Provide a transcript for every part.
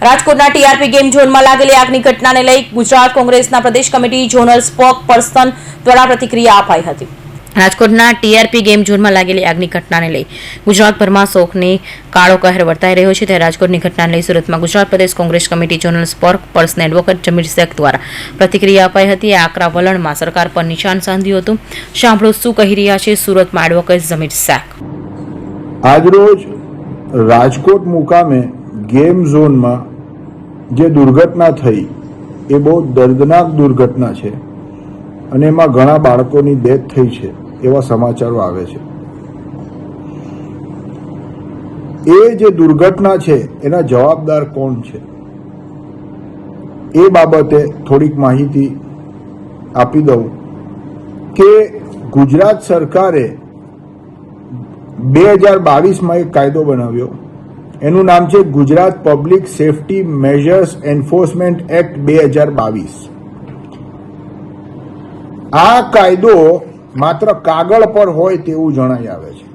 રાજકોટના TRP game ઝોનમાં લાગેલી આગની ઘટનાને લઈ ગુજરાત કોંગ્રેસના પ્રદેશ કમિટી ઝોનલ સ્પોક પર્સન દ્વારા પ્રતિક્રિયા અપાઈ હતી. રાજકોટના ટીઆરપી ગેમ ઝોનમાં લાગેલી આગની ઘટનાને લઈ ગુજરાતભરમાં શોકની કાળો કહેર વર્તાઈ રહ્યો છે. ત્યારે રાજકોટની ઘટનાને લઈ સુરતમાં Gujarat Pradesh Congress committee general spokesperson advocate Zameer Shaikh દ્વારા પ્રતિક્રિયા અપાઈ હતી. આકરા વલણમાં સરકાર પર નિશાન સાધ્યું હતું. સાંભળો શું કહી રહ્યા છે સુરતમાં એડવોકેટ જમીર શેખ. આજરોજ રાજકોટ મુકામે ગેમ ઝોનમાં જે દુર્ઘટના થઈ, એ બહુ દર્દનાક દુર્ઘટના છે. અને એમાં ઘણા બાળકોની ડેથ થઈ છે, એવા સમાચારો આવે છે. એ જે દુર્ઘટના છે, એના જવાબદાર કોણ છે? એ બાબતે થોડીક માહિતી આપી દઉં કે ગુજરાત સરકારે બે હજાર બાવીસમાં એક કાયદો બનાવ્યો. એનું નામ છે Gujarat public safety measures enforcement act બે હજાર બાવીસ. આ કાયદો માત્ર કાગળ પર હોય તેવું જણાઈ આવે છે.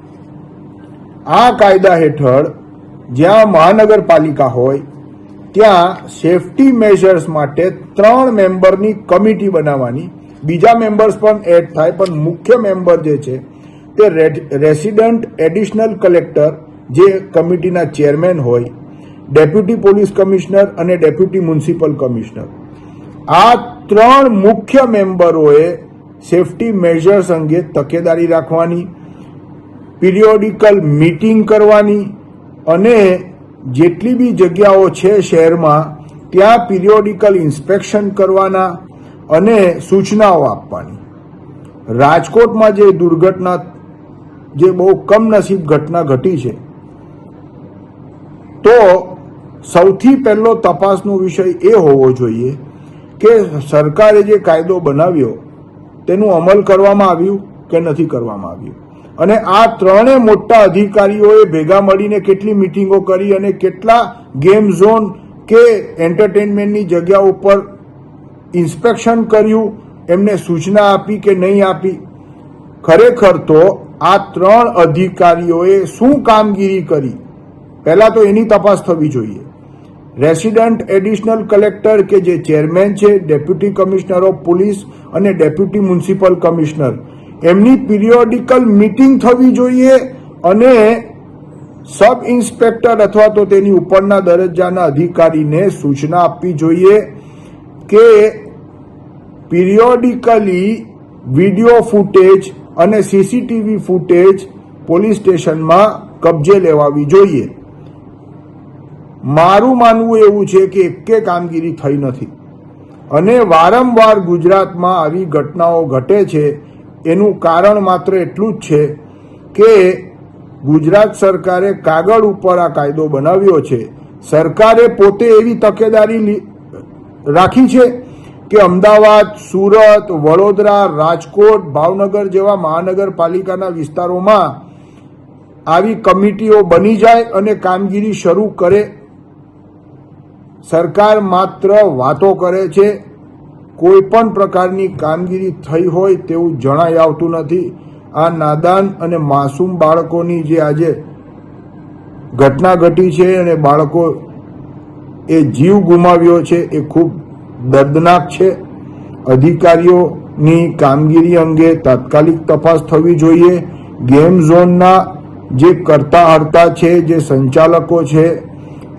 આ કાયદા હેઠળ જ્યાં મહાનગરપાલિકા હોય, ત્યાં સેફટી મેજર્સ માટે ત્રણ મેમ્બરની કમિટી બનાવવાની, બીજા મેમ્બર્સ પણ એડ થાય, પણ મુખ્ય મેમ્બર જે છે તે રેસિડન્ટ એડિશનલ કલેક્ટર જે કમિટીના ચેરમેન હોય, ડેપ્યુટી પોલીસ કમિશનર અને ડેપ્યુટી મ્યુનિસિપલ કમિશનર. આ ત્રણ મુખ્ય મેમ્બરોએ સેફટી મેજર્સ અંગે તકેદારી રાખવાની, પિરિયોડિકલ મીટિંગ કરવાની અને જેટલી બી જગ્યાઓ છે શહેરમાં, ત્યાં પિરિયોડિકલ ઇન્સ્પેક્શન કરવાના અને સૂચનાઓ આપવાની. રાજકોટમાં જે દુર્ઘટના, જે બહુ કમનસીબ ઘટના ઘટી છે તો સૌથી પહેલો તપાસનો વિષય એ હોવો જોઈએ કે સરકારે જે કાયદો બનાવ્યો, તેનું અમલ કરવામાં આવ્યું કે નથી કરવામાં આવ્યું? અને આ ત્રણે મોટા અધિકારીઓએ ભેગા મળીને કેટલી મિટિંગો કરી અને કેટલા ગેમ ઝોન કે એન્ટરટેનમેન્ટની જગ્યા ઉપર ઇન્સ્પેક્શન કર્યું, એમને સૂચના આપી કે નહીં આપી? ખરેખર તો આ ત્રણ અધિકારીઓએ શું કામગીરી કરી? પહેલા તો એની તપાસ થવી જોઈએ. રેસિડન્ટ એડિશનલ કલેક્ટર કે જે ચેરમેન છે, ડેપ્યુટી કમિશનર ઓફ પોલીસ અને ડેપ્યુટી મ્યુનિસિપલ કમિશનર, એમની પિરિયોડિકલ મીટિંગ થવી જોઈએ અને સબ ઇન્સ્પેક્ટર અથવા તો તેની ઉપરના દરજ્જાના અધિકારીને સૂચના આપવી જોઈએ કે પિરિયોડિકલી વીડિયો ફૂટેજ અને સીસીટીવી ફૂટેજ પોલીસ સ્ટેશનમાં કબજે લેવાવી જોઈએ. મારું માનવું એવું છે કે એકે કામગીરી થઈ નથી. અને વારંવાર ગુજરાતમાં આવી ઘટનાઓ ઘટે છે, એનું કારણ માત્ર એટલું જ છે કે ગુજરાત સરકારે કાગળ ઉપર આ કાયદો બનાવ્યો છે. સરકારે પોતે એવી તકેદારી રાખી છે કે અમદાવાદ, સુરત, વડોદરા, રાજકોટ, ભાવનગર જેવા મહાનગરપાલિકાના વિસ્તારોમાં આવી કમિટીઓ બની જાય અને કામગીરી શરૂ કરે સરકાર માત્ર વાતો કરે છે, કોઈ પણ પ્રકારની કામગીરી થઈ હોય તેવું જણાઈ આવતું નથી. આ નાદાન અને માસૂમ બાળકોની જે આજે ઘટના ઘટી છે અને બાળકો એ જીવ ગુમાવ્યો છે, એ ખૂબ દર્દનાક છે. અધિકારીઓની કામગીરી અંગે તાત્કાલિક તપાસ થવી જોઈએ. ગેમ ઝોનના જે કરતા હરતા છે, જે સંચાલકો છે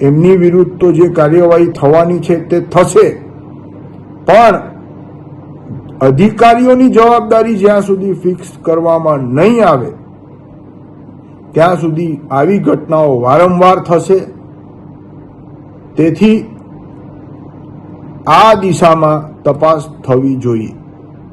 એમની વિરુદ્ધ તો જે કાર્યવાહી થવાની છે તે થશે. પણ અધિકારીઓની જવાબદારી જ્યાં સુધી ફિક્સ કરવામાં નહીં આવે, ત્યાં સુધી આવી ઘટનાઓ વારંવાર થશે. તેથી આ દિશામાં તપાસ થવી જોઈએ.